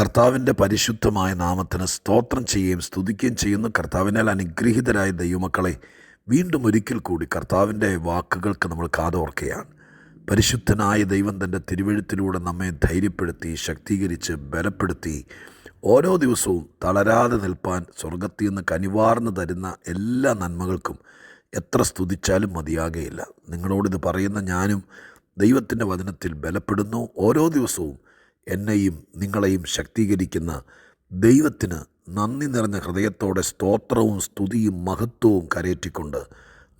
കർത്താവിന്റെ പരിശുദ്ധമായ നാമത്തിന് സ്തോത്രം ചെയ്യുകയും സ്തുതിക്കുകയും ചെയ്യുന്ന. കർത്താവിനാൽ അനുഗ്രഹീതരായ ദൈവമക്കളെ വീണ്ടും ഒരിക്കൽ കൂടി കർത്താവിന്റെ വാക്കുകൾക്ക് നമ്മൾ കാതോർക്കുകയാണ്. പരിശുദ്ധനായ ദൈവം തന്റെ തിരുവഴുത്തിലൂടെ നമ്മെ ധൈര്യപ്പെടുത്തി ശക്തീകരിച്ച് ബലപ്പെടുത്തി ഓരോ ദിവസവും തളരാതെ നിൽപ്പാൻ സ്വർഗത്തിൽ നിന്ന് കനിവാർന്ന് തരുന്ന എല്ലാ നന്മകൾക്കും എത്ര സ്തുതിച്ചാലും മതിയാകുകയില്ല നിങ്ങളോടിത് പറയുന്ന ഞാനും ദൈവത്തിന്റെ വചനത്തിൽ ബലപ്പെടുന്നു. ഓരോ ദിവസവും എന്നെയും നിങ്ങളെയും ശക്തീകരിക്കുന്ന ദൈവത്തിന് നന്ദി നിറഞ്ഞ ഹൃദയത്തോടെ സ്തോത്രവും സ്തുതിയും മഹത്വവും കരയേറ്റിക്കൊണ്ട്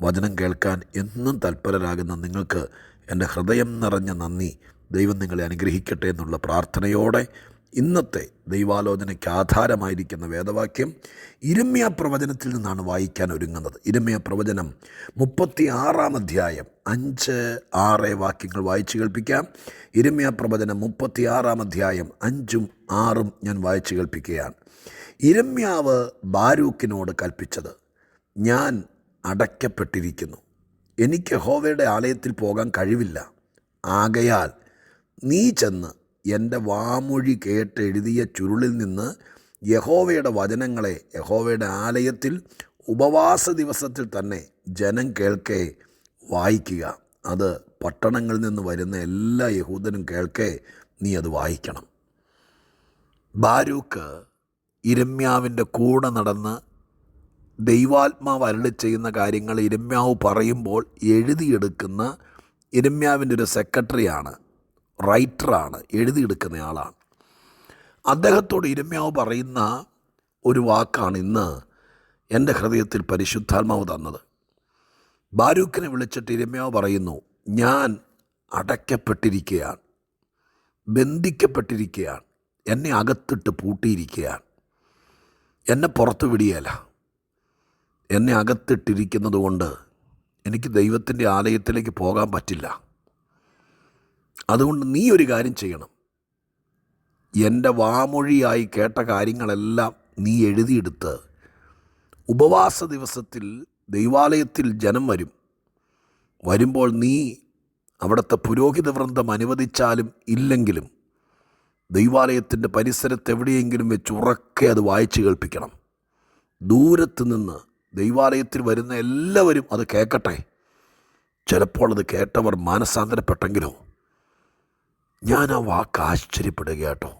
വചനം കേൾക്കാൻ എന്നും തൽപരരാകുന്ന നിങ്ങൾക്ക് എന്റെ ഹൃദയം നിറഞ്ഞ നന്ദി. ദൈവം നിങ്ങളെ അനുഗ്രഹിക്കട്ടെ എന്നുള്ള പ്രാർത്ഥനയോടെ ഇന്നത്തെ ദൈവാലോചനയ്ക്ക് ആധാരമായിരിക്കുന്ന വേദവാക്യം ഇരമ്യ പ്രവചനത്തിൽ നിന്നാണ് വായിക്കാൻ ഒരുങ്ങുന്നത്. ഇരമ്യ പ്രവചനം മുപ്പത്തി ആറാം അധ്യായം അഞ്ച് ആറ് വാക്യങ്ങൾ വായിച്ചു കേൾപ്പിക്കാം. ഇരമ്യ പ്രവചനം മുപ്പത്തി ആറാം അധ്യായം അഞ്ചും ആറും ഞാൻ വായിച്ചു കേൾപ്പിക്കുകയാണ്. ഇരമ്യാവ് ബാരൂക്കിനോട് കൽപ്പിച്ചത് ഞാൻ അടയ്ക്കപ്പെട്ടിരിക്കുന്നു. എനിക്ക് ഹോവയുടെ ആലയത്തിൽ പോകാൻ കഴിവില്ല. ആകയാൽ നീ ചെന്ന് എന്റെ വാമൊഴി കേട്ട് എഴുതിയ ചുരുളിൽ നിന്ന് യഹോവയുടെ വചനങ്ങളെ യഹോവയുടെ ആലയത്തിൽ ഉപവാസ ദിവസത്തിൽ തന്നെ ജനം കേൾക്കെ വായിക്കുക. അത് പട്ടണങ്ങളിൽ നിന്ന് വരുന്ന എല്ലാ യഹൂദനും കേൾക്കെ നീ അത് വായിക്കണം. ബാരൂക്ക് ഇരമ്യാവിന്റെ കൂടെ നടന്ന് ദൈവാത്മാവ് അരളി ചെയ്യുന്ന കാര്യങ്ങൾ ഇരമ്യാവ് പറയുമ്പോൾ എഴുതിയെടുക്കുന്ന ഇരമ്യാവിന്റെ ഒരു സെക്രട്ടറിയാണ് റൈറ്ററാണ് എഴുതിയെടുക്കുന്ന ആളാണ് അദ്ദേഹത്തോട് ഇരമ്യാവ് പറയുന്ന ഒരു വാക്കാണ് ഇന്ന് എന്റെ ഹൃദയത്തിൽ പരിശുദ്ധാത്മാവ് തന്നത്. ബാരൂഖിനെ വിളിച്ചിട്ട് ഇരമ്യാവ് പറയുന്നു ഞാൻ അടയ്ക്കപ്പെട്ടിരിക്കുകയാണ് ബന്ധിക്കപ്പെട്ടിരിക്കുകയാണ് എന്നെ അകത്തിട്ട് പൂട്ടിയിരിക്കുകയാണ് എന്നെ പുറത്തു വിടിയല്ല. എന്നെ അകത്തിട്ടിരിക്കുന്നത് കൊണ്ട് എനിക്ക് ദൈവത്തിന്റെ ആലയത്തിലേക്ക് പോകാൻ പറ്റില്ല. അതുകൊണ്ട് നീ ഒരു കാര്യം ചെയ്യണം. എന്റെ വാമൊഴിയായി കേട്ട കാര്യങ്ങളെല്ലാം നീ എഴുതിയെടുത്ത് ഉപവാസ ദിവസത്തിൽ ദൈവാലയത്തിൽ ജനം വരും. വരുമ്പോൾ നീ അവിടുത്തെ പുരോഹിത വൃന്ദം അനുവദിച്ചാലും ഇല്ലെങ്കിലും ദൈവാലയത്തിന്റെ പരിസരത്ത് എവിടെയെങ്കിലും വെച്ച് ഉറക്കെ അത് വായിച്ചു കേൾപ്പിക്കണം. ദൂരത്ത് നിന്ന് ദൈവാലയത്തിൽ വരുന്ന എല്ലാവരും അത് കേൾക്കട്ടെ. ചിലപ്പോൾ അത് കേട്ടവർ മാനസാന്തരപ്പെട്ടെങ്കിലോ? ഞാൻ ആ വാക്ക് ആശ്ചര്യപ്പെടുക കേട്ടോ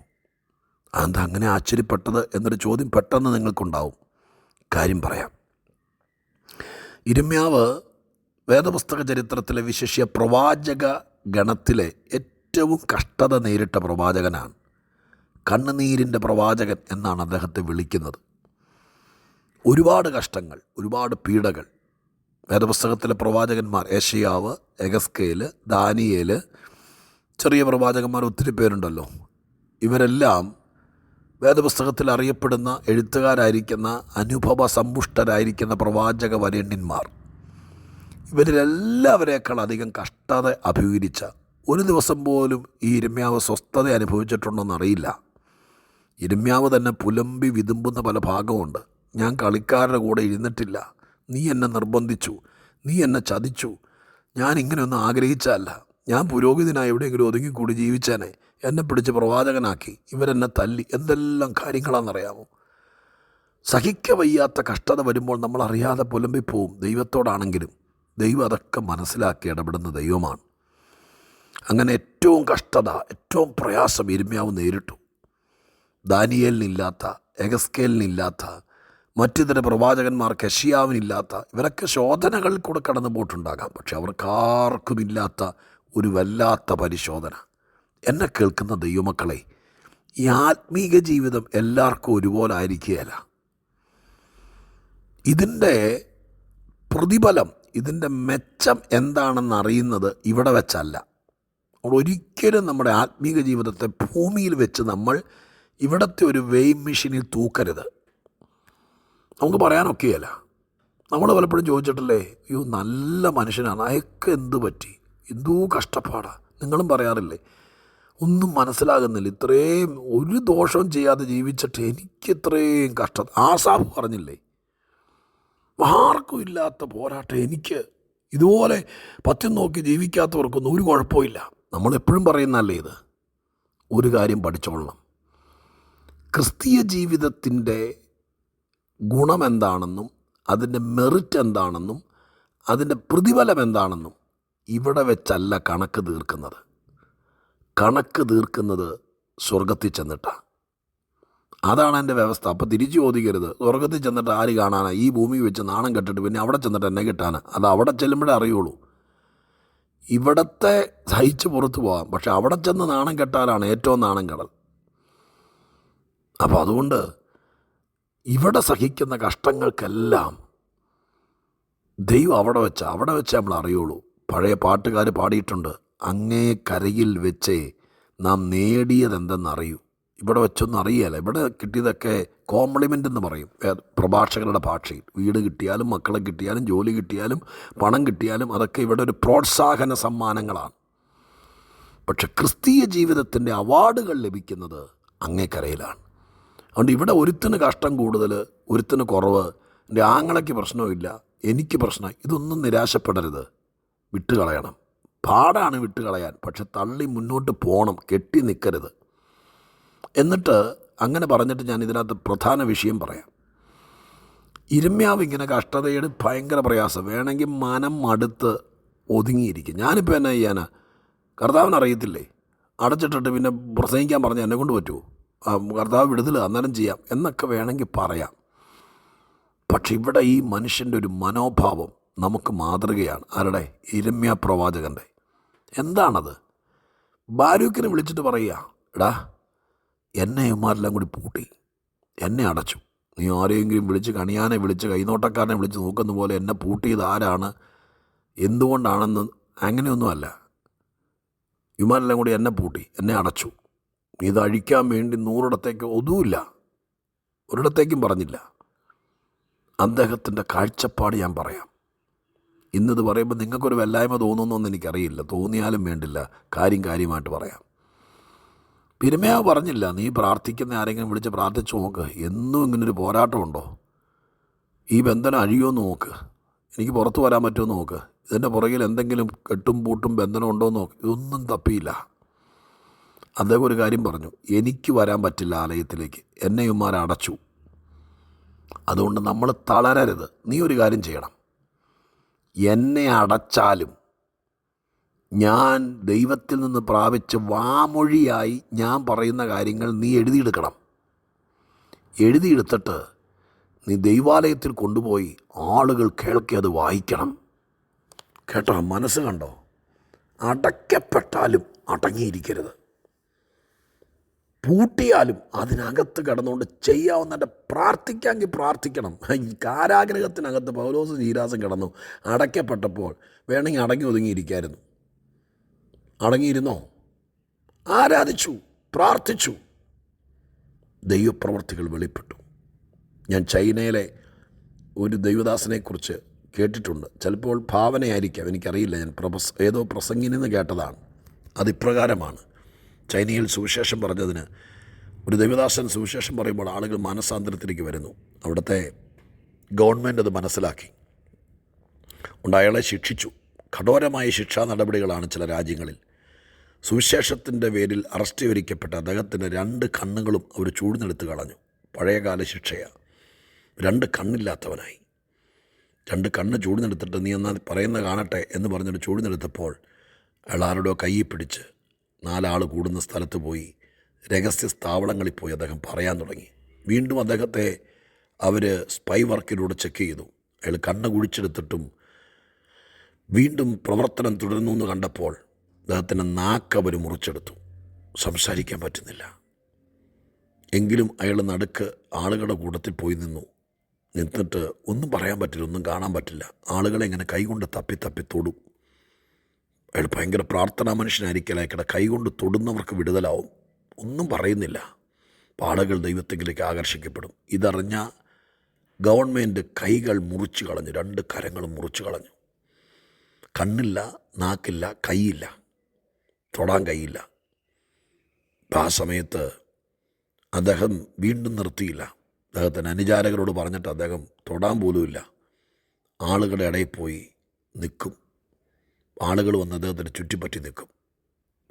അതെന്താ അങ്ങനെ ആശ്ചര്യപ്പെട്ടത് എന്നൊരു ചോദ്യം പെട്ടെന്ന് നിങ്ങൾക്കുണ്ടാവും. കാര്യം പറയാം. ഇരുമ്യാവ് വേദപുസ്തക ചരിത്രത്തിലെ വിശേഷ്യ പ്രവാചക ഗണത്തിലെ ഏറ്റവും കഷ്ടത നേരിട്ട പ്രവാചകനാണ്. കണ്ണുനീരിന്റെ പ്രവാചകൻ എന്നാണ് അദ്ദേഹത്തെ വിളിക്കുന്നത്. ഒരുപാട് കഷ്ടങ്ങൾ ഒരുപാട് പീഡകൾ. വേദപുസ്തകത്തിലെ പ്രവാചകന്മാർ ഏഷ്യാവ് എഗസ്കേൽ ദാനിയേൽ ചെറിയ പ്രവാചകന്മാർ ഒത്തിരി പേരുണ്ടല്ലോ. ഇവരെല്ലാം വേദപുസ്തകത്തിൽ അറിയപ്പെടുന്ന എഴുത്തുകാരായിരിക്കുന്ന അനുഭവ സമ്പുഷ്ടരായിരിക്കുന്ന പ്രവാചക വരേണ്യന്മാർ. ഇവരിലെല്ലാവരേക്കാൾ അധികം കഷ്ടത അഭിമുഖീകരിച്ച ഒരു ദിവസം പോലും ഈ ഇരമ്യാവ് സ്വസ്ഥത അനുഭവിച്ചിട്ടുണ്ടോയെന്ന് അറിയില്ല ഇരമ്യാവ് തന്നെ പുലമ്പി വിതുമ്പുന്ന പല ഭാഗമുണ്ട്. ഞാൻ കളിക്കാരുടെ കൂടെ ഇരുന്നിട്ടില്ല. നീ എന്നെ നിർബന്ധിച്ചു. നീ എന്നെ ചതിച്ചു. ഞാൻ ഇങ്ങനെയൊന്നും ആഗ്രഹിച്ചല്ല ഞാൻ പുരോഹിതനായി എവിടെയെങ്കിലും ഒതുങ്ങിക്കൂടി ജീവിച്ചേനെ എന്നെ പിടിച്ച് പ്രവാചകനാക്കി ഇവരെന്നെ തല്ലി എന്തെല്ലാം കാര്യങ്ങളാണെന്നറിയാമോ? സഹിക്ക വയ്യാത്ത കഷ്ടത വരുമ്പോൾ നമ്മൾ അറിയാതെ പുലമ്പിപ്പോവും ദൈവത്തോടാണെങ്കിലും. ദൈവം അതൊക്കെ മനസ്സിലാക്കി ഇടപെടുന്ന ദൈവമാണ്. അങ്ങനെ ഏറ്റവും കഷ്ടത ഏറ്റവും പ്രയാസം ഇരുമ്യാവ് നേരിട്ടു. ദാനിയേലിനില്ലാത്ത എഗസ്കേലിനില്ലാത്ത മറ്റു ചില പ്രവാചകന്മാർ കഷിയാവിനില്ലാത്ത ഇവരൊക്കെ ശോധനകൾ കൂടെ കടന്നു പോയിട്ടുണ്ടാകാം പക്ഷെ അവർക്കാർക്കുമില്ലാത്ത ഒരു വല്ലാത്ത പരിശോധന. എന്നെ കേൾക്കുന്ന ദൈവമക്കളെ ഈ ആത്മീക ജീവിതം എല്ലാവർക്കും ഒരുപോലെ ആയിരിക്കുകയല്ല. ഇതിന്റെ പ്രതിഫലം ഇതിന്റെ മെച്ചം എന്താണെന്ന് അറിയുന്നത് ഇവിടെ വെച്ചല്ല. ഒരിക്കലും നമ്മുടെ ആത്മീക ജീവിതത്തെ ഭൂമിയിൽ വെച്ച് നമ്മൾ ഇവിടുത്തെ ഒരു വെയിം മെഷീനിൽ തൂക്കരുത്. നമുക്ക് പറയാനൊക്കെയല്ല. നമ്മൾ പലപ്പോഴും ചോദിച്ചിട്ടില്ലേ അയ്യോ നല്ല മനുഷ്യനാണ്. അയക്ക് എന്ത് പറ്റി? എന്തോ കഷ്ടപ്പാടാണ് നിങ്ങളും പറയാറില്ലേ? ഒന്നും മനസ്സിലാകുന്നില്ല. ഇത്രയും ഒരു ദോഷവും ചെയ്യാതെ ജീവിച്ചിട്ട് എനിക്ക് ഇത്രയും കഷ്ട. ആസാഫ് പറഞ്ഞില്ലേ? ആർക്കും ഇല്ലാത്ത പോരാട്ടം എനിക്ക് ഇതുപോലെ പത്യം നോക്കി ജീവിക്കാത്തവർക്കൊന്നും ഒരു കുഴപ്പമില്ല നമ്മളെപ്പോഴും പറയുന്നതല്ലേ ഇത്? ഒരു കാര്യം പഠിച്ചോളണം. ക്രിസ്തീയ ജീവിതത്തിന്റെ ഗുണമെന്താണെന്നും അതിന്റെ മെറിറ്റ് എന്താണെന്നും അതിന്റെ പ്രതിഫലം എന്താണെന്നും ഇവിടെ വെച്ചല്ല കണക്ക് തീർക്കുന്നത്. കണക്ക് തീർക്കുന്നത് സ്വർഗത്തിൽ ചെന്നിട്ടാണ് അതാണ് എന്റെ വ്യവസ്ഥ. അപ്പോൾ തിരിച്ചു ചോദിക്കരുത്. സ്വർഗത്തിൽ ചെന്നിട്ട് ആര് കാണാനാണ് ഈ ഭൂമി വെച്ച് നാണം കെട്ടിട്ട് പിന്നെ അവിടെ ചെന്നിട്ട് എന്നെ കിട്ടാനാ? അത് അവിടെ ചെല്ലുമ്പോഴേ അറിയുള്ളൂ. ഇവിടത്തെ സഹിച്ച് പുറത്തു പോകാം. പക്ഷെ അവിടെ ചെന്ന് നാണം കെട്ടാനാണ് ഏറ്റവും നാണം കടൽ. അപ്പോൾ അതുകൊണ്ട് ഇവിടെ സഹിക്കുന്ന കഷ്ടങ്ങൾക്കെല്ലാം ദൈവം അവിടെ വെച്ചാൽ അവിടെ വെച്ച് നമ്മൾ അറിയുള്ളൂ. പഴയ പാട്ടുകാർ പാടിയിട്ടുണ്ട്. അങ്ങേ കരയിൽ വെച്ചേ നാം നേടിയതെന്തെന്നറിയൂ. ഇവിടെ വെച്ചൊന്നും അറിയാല ഇവിടെ കിട്ടിയതൊക്കെ കോംപ്ലിമെന്റ് എന്ന് പറയും പ്രഭാഷകരുടെ ഭാഷയിൽ. വീട് കിട്ടിയാലും മക്കളെ കിട്ടിയാലും ജോലി കിട്ടിയാലും പണം കിട്ടിയാലും അതൊക്കെ ഇവിടെ ഒരു പ്രോത്സാഹന സമ്മാനങ്ങളാണ്. പക്ഷെ ക്രിസ്തീയ ജീവിതത്തിന്റെ അവാർഡുകൾ ലഭിക്കുന്നത് അങ്ങേക്കരയിലാണ് അതുകൊണ്ട് ഇവിടെ ഒരുത്തിന് കഷ്ടം കൂടുതൽ ഒരുത്തിന് കുറവ് എന്റെ ആങ്ങളയ്ക്ക് പ്രശ്നമില്ല എനിക്ക് പ്രശ്നം ഇതൊന്നും നിരാശപ്പെടരുത്. വിട്ടുകളയണം. പാടാണ് വിട്ടുകളയാൻ പക്ഷെ തള്ളി മുന്നോട്ട് പോകണം കെട്ടി നിൽക്കരുത് എന്നിട്ട് അങ്ങനെ പറഞ്ഞിട്ട് ഞാൻ ഇതിനകത്ത് പ്രധാന വിഷയം പറയാം. ഇരുമ്യാവ് ഇങ്ങനെ കഷ്ടതയുടെ ഭയങ്കര പ്രയാസം. വേണമെങ്കിൽ മനം മടുത്ത് ഒതുങ്ങിയിരിക്കും. ഞാനിപ്പോൾ എന്നാ ചെയ്യാനാ? കർത്താവിനറിയത്തില്ലേ അടച്ചിട്ടിട്ട് പിന്നെ പ്രസംഗിക്കാൻ പറഞ്ഞാൽ എന്നെ കൊണ്ട് പറ്റുമോ കർത്താവ് വിടുതൽ അന്നേരം ചെയ്യാം. എന്നൊക്കെ വേണമെങ്കിൽ പറയാം. പക്ഷെ ഇവിടെ ഈ മനുഷ്യന്റെ ഒരു മനോഭാവം നമുക്ക് മാതൃകയാണ്. ആരുടെ? ഇരമ്യ പ്രവാചകന്റെ എന്താണത്? ബാരൂക്കിനെ വിളിച്ചിട്ട് പറയുക എടാ എന്നെ ഇമാരെല്ലാം കൂടി പൂട്ടി. എന്നെ അടച്ചു. നീ ആരെയെങ്കിലും വിളിച്ച് കണിയാനെ വിളിച്ച് കൈനോട്ടക്കാരനെ വിളിച്ച് നോക്കുന്ന പോലെ എന്നെ പൂട്ടിയത് ആരാണ്? എന്തുകൊണ്ടാണെന്ന് അങ്ങനെയൊന്നുമല്ല. ഇമാരെല്ലാം കൂടി എന്നെ പൂട്ടി എന്നെ അടച്ചു. ഇത് അഴിക്കാൻ വേണ്ടി നൂറിടത്തേക്ക് ഒതുമില്ല ഒരിടത്തേക്കും പറഞ്ഞില്ല. അദ്ദേഹത്തിന്റെ കാഴ്ചപ്പാട് ഞാൻ പറയാം. ഇന്നിത് പറയുമ്പോൾ നിങ്ങൾക്കൊരു വല്ലായ്മ തോന്നുന്നൊന്നും എനിക്കറിയില്ല. തോന്നിയാലും വേണ്ടില്ല. കാര്യം കാര്യമായിട്ട് പറയാം. പെരുമയാവ് പറഞ്ഞില്ല നീ പ്രാർത്ഥിക്കുന്ന ആരെങ്കിലും വിളിച്ച് പ്രാർത്ഥിച്ചു നോക്ക്. എന്നും ഇങ്ങനൊരു പോരാട്ടമുണ്ടോ? ഈ ബന്ധനം അഴിയുമെന്ന് നോക്ക്. എനിക്ക് പുറത്തു വരാൻ പറ്റുമോ നോക്ക്. ഇതിന്റെ പുറകിൽ എന്തെങ്കിലും കെട്ടും പൂട്ടും ബന്ധനം ഉണ്ടോ നോക്ക്. ഇതൊന്നും തപ്പിയില്ല. അദ്ദേഹം ഒരു കാര്യം പറഞ്ഞു. എനിക്ക് വരാൻ പറ്റില്ല ആലയത്തിലേക്ക്. എന്നെ അടച്ചു അതുകൊണ്ട് നമ്മൾ തളരരുത്. നീ ഒരു കാര്യം ചെയ്യണം. എന്നെ അടച്ചാലും ഞാൻ ദൈവത്തിൽ നിന്ന് പ്രാപിച്ച് വാമൊഴിയായി ഞാൻ പറയുന്ന കാര്യങ്ങൾ നീ എഴുതിയെടുക്കണം. എഴുതിയെടുത്തിട്ട് നീ ദൈവാലയത്തിൽ കൊണ്ടുപോയി ആളുകൾ കേൾക്കി അത് വായിക്കണം. കേട്ടോ മനസ്സ് കണ്ടോ? അടയ്ക്കപ്പെട്ടാലും അടങ്ങിയിരിക്കരുത്. പൂട്ടിയാലും അതിനകത്ത് കിടന്നുകൊണ്ട് ചെയ്യാവുന്നതിന്റെ പ്രാർത്ഥിക്കാമെങ്കിൽ പ്രാർത്ഥിക്കണം. ഈ കാരാഗ്രഹത്തിനകത്ത് പൗലോസ് ജീരാസം കിടന്നു. അടയ്ക്കപ്പെട്ടപ്പോൾ വേണമെങ്കിൽ അടങ്ങി ഒതുങ്ങിയിരിക്കായിരുന്നു. അടങ്ങിയിരുന്നോ? ആരാധിച്ചു? പ്രാർത്ഥിച്ചു. ദൈവപ്രവർത്തികൾ വെളിപ്പെട്ടു. ഞാൻ ചൈനയിലെ ഒരു ദൈവദാസനെക്കുറിച്ച് കേട്ടിട്ടുണ്ട്. ചിലപ്പോൾ ഭാവനയായിരിക്കാം. എനിക്കറിയില്ല. ഞാൻ പ്രൊഫസ് ഏതോ പ്രസംഗിൽ നിന്ന് കേട്ടതാണ്. അതിപ്രകാരമാണ്. ചൈനയിൽ സുവിശേഷം പറഞ്ഞതിന് ഒരു ദേവദാസൻ സുവിശേഷം പറയുമ്പോൾ ആളുകൾ മനസ്സാന്തരത്തിലേക്ക് വരുന്നു. അവിടുത്തെ ഗവൺമെന്റ് അത് മനസ്സിലാക്കി. ഉണ്ട് അയാളെ ശിക്ഷിച്ചു. കഠോരമായ ശിക്ഷാ നടപടികളാണ് ചില രാജ്യങ്ങളിൽ. സുവിശേഷത്തിന്റെ പേരിൽ അറസ്റ്റ് വരിക്കപ്പെട്ട അദ്ദേഹത്തിന്റെ രണ്ട് കണ്ണുകളും അവർ ചൂഴ്ന്നെടുത്ത് കളഞ്ഞു. പഴയകാല ശിക്ഷയാണ് രണ്ട് കണ്ണില്ലാത്തവനായി. രണ്ട് കണ്ണ് ചൂഴ്ന്നെടുത്തിട്ട് നീ എന്നാൽ പറയുന്ന കാണട്ടെ എന്ന് പറഞ്ഞിട്ട് ചൂഴ്ന്നെടുത്തപ്പോൾ അയാൾ ആരുടെയോ കയ്യിൽ പിടിച്ച് നാലാൾ കൂടുന്ന സ്ഥലത്ത് പോയി രഹസ്യ സ്ഥാവളങ്ങളിൽ പോയി അദ്ദേഹം പറയാൻ തുടങ്ങി. വീണ്ടും അദ്ദേഹത്തെ അവർ സ്പൈ വർക്കിലൂടെ ചെക്ക് ചെയ്തു. അയാൾ കണ്ണ് കുഴിച്ചെടുത്തിട്ടും വീണ്ടും പ്രവർത്തനം തുടരുന്നു എന്ന് കണ്ടപ്പോൾ അദ്ദേഹത്തിന്റെ നാക്ക് അവർ മുറിച്ചെടുത്തു. സംസാരിക്കാൻ പറ്റുന്നില്ല. എങ്കിലും അയാൾ നടുക്ക് ആളുകളുടെ കൂട്ടത്തിൽ പോയി നിന്നു. നിന്നിട്ട് ഒന്നും പറയാൻ പറ്റില്ല ഒന്നും കാണാൻ പറ്റില്ല. ആളുകളെ ഇങ്ങനെ കൈകൊണ്ട് തപ്പി തപ്പി തൊടും. അയാൾ ഭയങ്കര പ്രാർത്ഥനാ മനുഷ്യനായിരിക്കും അയാളുടെ കൈകൊണ്ട് തൊടുന്നവർക്ക് വിടുതലാവും. ഒന്നും പറയുന്നില്ല. പാടകൾ ദൈവത്തിലേക്ക് ആകർഷിക്കപ്പെടും. ഇതറിഞ്ഞ ഗവൺമെന്റ് കൈകൾ മുറിച്ചു കളഞ്ഞു. രണ്ട് കരങ്ങളും മുറിച്ചു കളഞ്ഞു. കണ്ണില്ല നാക്കില്ല കൈയില്ല. തൊടാൻ കൈയില്ല. ആ സമയത്ത് അദ്ദേഹം വീണ്ടും നിർത്തിയില്ല. അദ്ദേഹത്തിന് അനുചാരകരോട് പറഞ്ഞിട്ട് അദ്ദേഹം തൊടാൻ പോലുമില്ല. ആളുകളുടെ ഇടയിൽ പോയി നിൽക്കും. ആളുകൾ വന്ന് അദ്ദേഹത്തിന് ചുറ്റിപ്പറ്റി നിൽക്കും.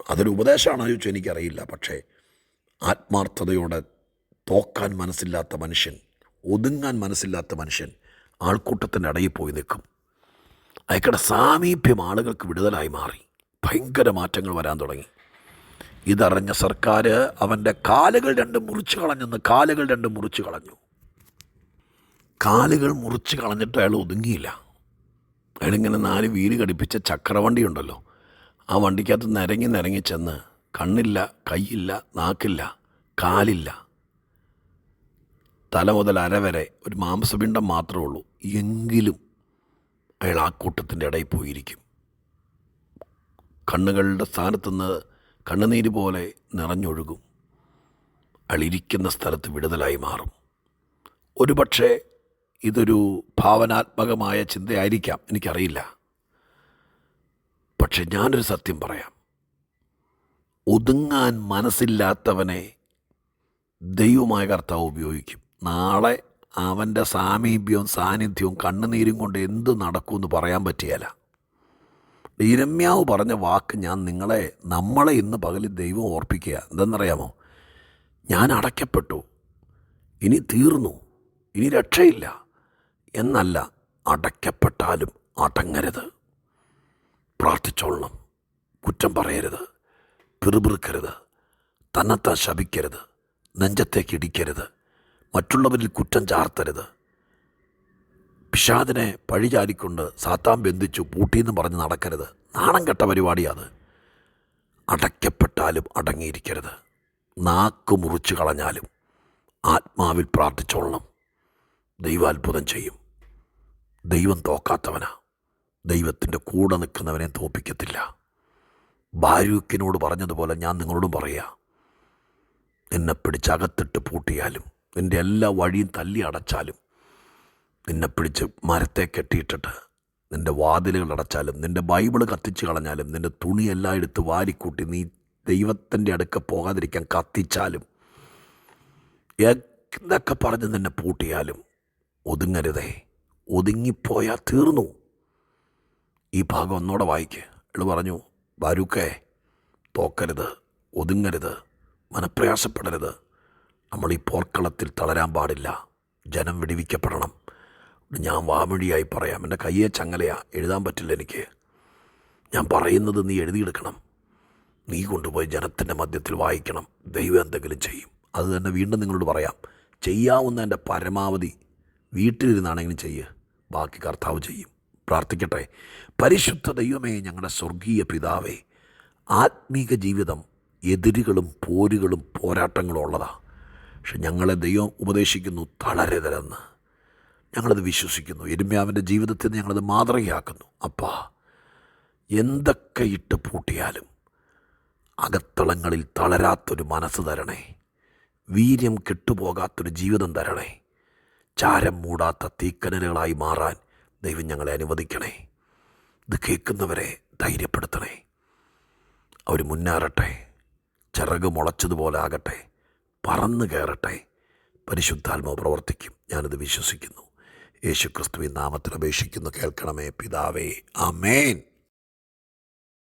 അതൊരു ഉപദേശമാണോ ചോദിച്ചാൽ എനിക്കറിയില്ല. പക്ഷേ ആത്മാർത്ഥതയോടെ തോക്കാൻ മനസ്സില്ലാത്ത മനുഷ്യൻ ഒതുങ്ങാൻ മനസ്സില്ലാത്ത മനുഷ്യൻ ആൾക്കൂട്ടത്തിന്റെ ഇടയിൽ പോയി നിൽക്കും. അയക്കടെ സാമീപ്യം ആളുകൾക്ക് വിടുതലായി മാറി. ഭയങ്കര മാറ്റങ്ങൾ വരാൻ തുടങ്ങി. ഇതറിഞ്ഞ സർക്കാർ അവന്റെ കാലുകൾ രണ്ടും മുറിച്ച് കളഞ്ഞെന്ന് കാലുകൾ രണ്ടും മുറിച്ച് കളഞ്ഞു. കാലുകൾ മുറിച്ച് കളഞ്ഞിട്ട് അയാൾ ഒതുങ്ങിയില്ല. അയാളിങ്ങനെ നാല് വീൽ ഘടിപ്പിച്ച ചക്രവണ്ടി ഉണ്ടല്ലോ ആ വണ്ടിക്കകത്ത് നിരങ്ങി നിരങ്ങി ചെന്ന് കണ്ണില്ല കൈയില്ല നാക്കില്ല കാലില്ല. തല മുതൽ അര വരെ ഒരു മാംസപിണ്ഡം മാത്രമേ ഉള്ളൂ. എങ്കിലും അയാൾ ആ കൂട്ടത്തിന്റെ ഇടയിൽ പോയിരിക്കും. കണ്ണുകളുടെ സ്ഥാനത്തുനിന്ന് കണ്ണുനീര് പോലെ നിറഞ്ഞൊഴുകും. അയാൾ സ്ഥലത്ത് വിടുതലായി മാറും. ഒരുപക്ഷെ ഇതൊരു ഭാവനാത്മകമായ ചിന്തയായിരിക്കാം. എനിക്കറിയില്ല. പക്ഷെ ഞാനൊരു സത്യം പറയാം. ഒതുങ്ങാൻ മനസ്സില്ലാത്തവനെ ദൈവമായ കർത്താവ് ഉപയോഗിക്കും. നാളെ അവന്റെ സാമീപ്യവും സാന്നിധ്യവും കണ്ണുനീരും കൊണ്ട് എന്ത് നടക്കുമെന്ന് പറയാൻ പറ്റിയല്ല ഇരമ്യാവ് പറഞ്ഞ വാക്ക് ഞാൻ നിങ്ങളെ നമ്മളെ ഇന്ന് പകലിൽ ദൈവം ഓർപ്പിക്കുക. എന്തെന്നറിയാമോ? ഞാൻ അടയ്ക്കപ്പെട്ടു. ഇനി തീർന്നു. ഇനി രക്ഷയില്ല. എന്നല്ല അടയ്ക്കപ്പെട്ടാലും അടങ്ങരുത്. പ്രാർത്ഥിച്ചോളണം. കുറ്റം പറയരുത്. പിറുപിറുക്കരുത്. തന്നെത്താൻ ശപിക്കരുത്. നെഞ്ചത്തേക്ക് ഇടിക്കരുത്. മറ്റുള്ളവരിൽ കുറ്റം ചാർത്തരുത്. പിഷാദിനെ പഴിചാരിക്കൊണ്ട് സാത്താൻ ബന്ധിച്ചു പൂട്ടിയെന്ന് പറഞ്ഞ് നടക്കരുത്. നാണം കെട്ട പരിപാടിയാണ് അടയ്ക്കപ്പെട്ടാലും അടങ്ങിയിരിക്കരുത്. നാക്ക് മുറിച്ചു കളഞ്ഞാലും ആത്മാവിൽ പ്രാർത്ഥിച്ചോളണം. ദൈവാത്ഭുതം ചെയ്യും. ദൈവം തോക്കാത്തവനാ. ദൈവത്തിന്റെ കൂടെ നിൽക്കുന്നവനെ തോപ്പിക്കത്തില്ല. ബാരൂക്കിനോട് പറഞ്ഞതുപോലെ ഞാൻ നിങ്ങളോടും പറയാ. നിന്നെ പിടിച്ചകത്തിട്ട് പൂട്ടിയാലും നിന്റെ എല്ലാ വഴിയും തല്ലി അടച്ചാലും നിന്നെ പിടിച്ച് മരത്തെ കെട്ടിയിട്ടിട്ട് നിന്റെ വാതിലുകൾ അടച്ചാലും നിന്റെ ബൈബിൾ കത്തിച്ച് കളഞ്ഞാലും നിന്റെ തുണിയെല്ലാം എടുത്ത് വാരിക്കൂട്ടി നീ ദൈവത്തിന്റെ അടുക്ക പോകാതിരിക്കാൻ കത്തിച്ചാലും എന്തൊക്കെ പറഞ്ഞ് നിന്നെ പൂട്ടിയാലും ഒതുങ്ങരുതേ. ഒതുങ്ങിപ്പോയാൽ തീർന്നു. ഈ ഭാഗം ഒന്നോടെ വായിക്ക്. എൾ പറഞ്ഞു ബാരൂക്കേ തോക്കരുത് ഒതുങ്ങരുത് മനപ്രയാസപ്പെടരുത്. നമ്മൾ ഈ പോർക്കളത്തിൽ തളരാൻ പാടില്ല. ജനം വിടിവിക്കപ്പെടണം. ഞാൻ വാമൊഴിയായി പറയാം. എന്റെ കയ്യെ ചങ്ങലയാ. എഴുതാൻ പറ്റില്ല എനിക്ക്. ഞാൻ പറയുന്നത് നീ എഴുതിയെടുക്കണം. നീ കൊണ്ടുപോയി ജനത്തിന്റെ മധ്യത്തിൽ വായിക്കണം. ദൈവം എന്തെങ്കിലും ചെയ്യും. അത് തന്നെ വീണ്ടും നിങ്ങളോട് പറയാം. ചെയ്യാവുന്ന എന്റെ പരമാവധി വീട്ടിലിരുന്നാണെങ്കിലും ചെയ്യുക ബാക്കി കർത്താവ് ചെയ്യും. പ്രാർത്ഥിക്കട്ടെ. പരിശുദ്ധ ദൈവമേ ഞങ്ങളുടെ സ്വർഗീയ പിതാവേ ആത്മീക ജീവിതം എതിരുകളും പോരുകളും പോരാട്ടങ്ങളും ഉള്ളതാ. പക്ഷെ ഞങ്ങളെ ദൈവം ഉപദേശിക്കുന്നു തളരരുതെന്ന്. ഞങ്ങളത് വിശ്വസിക്കുന്നു. എരുമ്യാവിന്റെ ജീവിതത്തിൽ ഞങ്ങളത് മാതൃകയാക്കുന്നു. അപ്പാ എന്തൊക്കെ ഇട്ട് പൂട്ടിയാലും അകത്തളങ്ങളിൽ തളരാത്തൊരു മനസ്സ് തരണേ. വീര്യം കെട്ടുപോകാത്തൊരു ജീവിതം തരണേ. ചാരം മൂടാത്ത തീക്കനലുകളായി മാറാൻ ദൈവം ഞങ്ങളെ അനുവദിക്കണേ. ഇത് കേൾക്കുന്നവരെ ധൈര്യപ്പെടുത്തണേ. അവർ മുന്നേറട്ടെ ചിറക് മുളച്ചതുപോലെ ആകട്ടെ പറന്നു കയറട്ടെ. പരിശുദ്ധാത്മാവ് പ്രവർത്തിക്കും. ഞാനത് വിശ്വസിക്കുന്നു. യേശുക്രിസ്തുവിൻ നാമത്തിൽ അപേക്ഷിക്കുന്നു. കേൾക്കണമേ പിതാവേ. ആമേൻ.